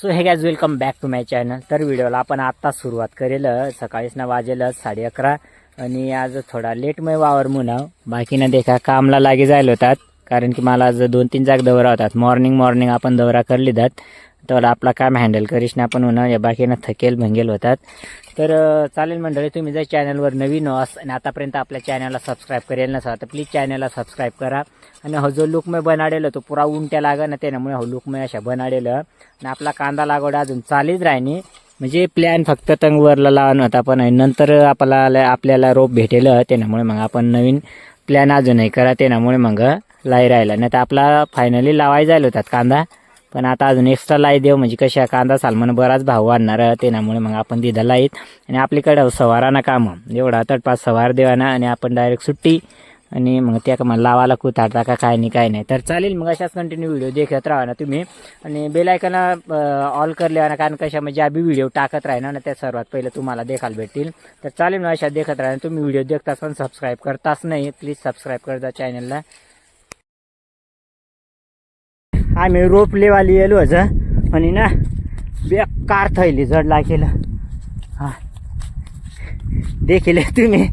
So hey guys welcome back to my channel तर व्हिडिओला आपण आत्ता सुरुवात करेल. सकाळीच ना वाजेल साडे अकरा. आणि आज थोडा लेट मय वावर मुनाव बाकी ना देखा कामला लागे जायला होतात. कारण की मला आज दोन तीन जाग दौरा होतात. मॉर्निंग मॉर्निंग आपण दौरा कर लिहितात तर आपला काम हँडल करीस ना आपण होणं या बाकीनं थकेल भंगेल होतात. तर चालेल मंडळी तुम्ही जर चॅनलवर नवीन अस आणि आतापर्यंत आपल्या चॅनलला सबस्क्राईब करेल नसा तर प्लीज चॅनलला सबस्क्राईब करा. आणि हा जो लुक मी बनाडेलो तो पुरा उंट्या लागा ना त्याच्यामुळे हा लुकमय अशा बनाडेलं. आणि आपला कांदा लागवड अजून चालीच राहिनी म्हणजे प्लॅन फक्त तंगवरला लावणं होता पण नंतर आपल्याला आपल्याला रोप भेटेल त्यामुळे मग आपण नवीन प्लॅन अजूनही करा त्यामुळे मग लाई राहिला. नाही तर आपला फायनली लावाय जायला होतात कांदा. पण आता अजून एक्स्ट्रा लाई देऊ म्हणजे कशा कांदा सालमन बराच भाव वाढणार त्यामुळे मग आपण दिदा लाईत. आणि आपल्याकडं सवाराना कामं. एवढा तटपास सवार देवाना आणि आपण डायरेक्ट सुट्टी. आणि मग त्या का मला लावायला कुताडता का काय नाही काय नाही. तर चालेल मग अशाच कंटिन्यू व्हिडिओ देखत राहा ना तुम्ही. आणि बेलायकना ऑल करले ना कारण कशा म्हणजे आम्ही व्हिडिओ टाकत राहिना ना त्या सर्वात पहिले तुम्हाला देखायला भेटतील. तर चालेल मग अशा देखत राहा तुम्ही. व्हिडिओ देखताच पण सबस्क्राईब करताच नाही. प्लीज सबस्क्राईब चॅनलला आम्ही रोप लेवाली येलो हज आणि ना बेकार थैली जड लागेल. हां. देखील तुम्ही.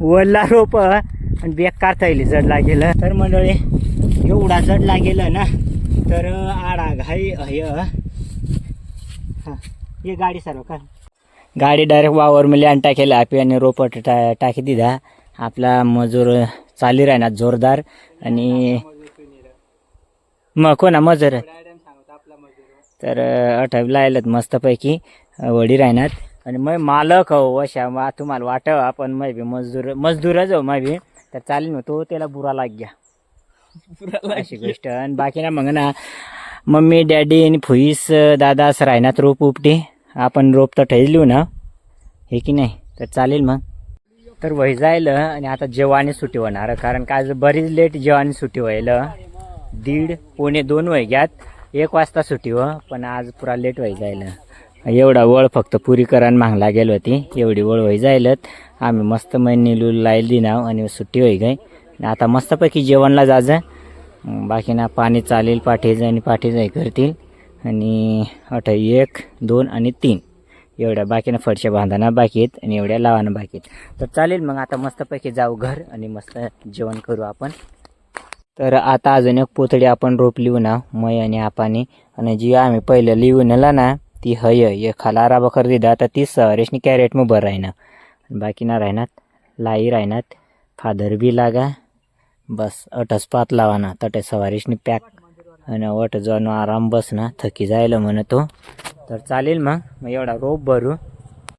वल्ला रोप आणि बेकार थैली जड लागेल. तर मंडळी एवढा जड लागेलं ना तर आडा घाई हय हां? हे. गाडी सर्व का गाडी डायरेक्ट वावर आणि टाकेला टाकेल आपी आणि रोप टा टाकी दिदा. आपला मजूर चाली राहणार जोरदार आणि मग कोणा मजूर. तर अठवी लायलत मस्तपैकी. वडी राहणार आणि मग मालक हो अशा मा तुम्हाला वाटावं आपण. मग बी मजदूर मजदूरच हो मग बी. तर चालेल मग तो त्याला बुरा लाग गया अशी गोष्ट. आणि बाकी ना मग ना मम्मी डॅडी आणि फुईस दादा असं राहणार रोप उपटी. आपण रोप तर ठेवली ना. हे की नाही? तर चालेल मग. तर वय जाईल आणि आता जेवानी सुट्टी होणार. कारण का आज बरीच लेट जेवानी सुट्टी व्हायला. दीड पुणे दोन वय एक वाजता सुट्टी हो पण आज पुरा लेट व्हाय जायला. एवढा वळ फक्त पुरी करान मागला गेलो होती. एवढी वळ व्हाय जायलत. आम्ही मस्त निलू लाईल दिनाव आणि सुट्टी होई गई. आता मस्तपैकी जेवणला जाज. बाकीना बाकी ना पाणी चालेल पाठीज आणि पाठीज आहे करतील. आणि अठ एक दोन आणि तीन. एवढ्या बाकीनं फडशा बांधाना बाकी आहेत आणि एवढ्या लावाना बाकी आहेत. तर चालेल मग आता मस्तपैकी जाऊ घर आणि मस्त जेवण करू आपण. तर आता अजून एक पोतडी आपण रोप लिहू ना मै आणि आपाने. आणि जी आम्ही पहिलं लिहून ना ती हय ये खाला बकर दिदा तर ती सवारेशनी कॅरेट मग बरं राहणार बाकी ना राहणार लाई राहणार फादर बी लागा बस अटस पात लावाना तटे सवारीशनी पॅक. आणि वट जाऊन आराम बस ना थकी जायला म्हणतो. तर चालेल मग मग एवढा रोप भरू.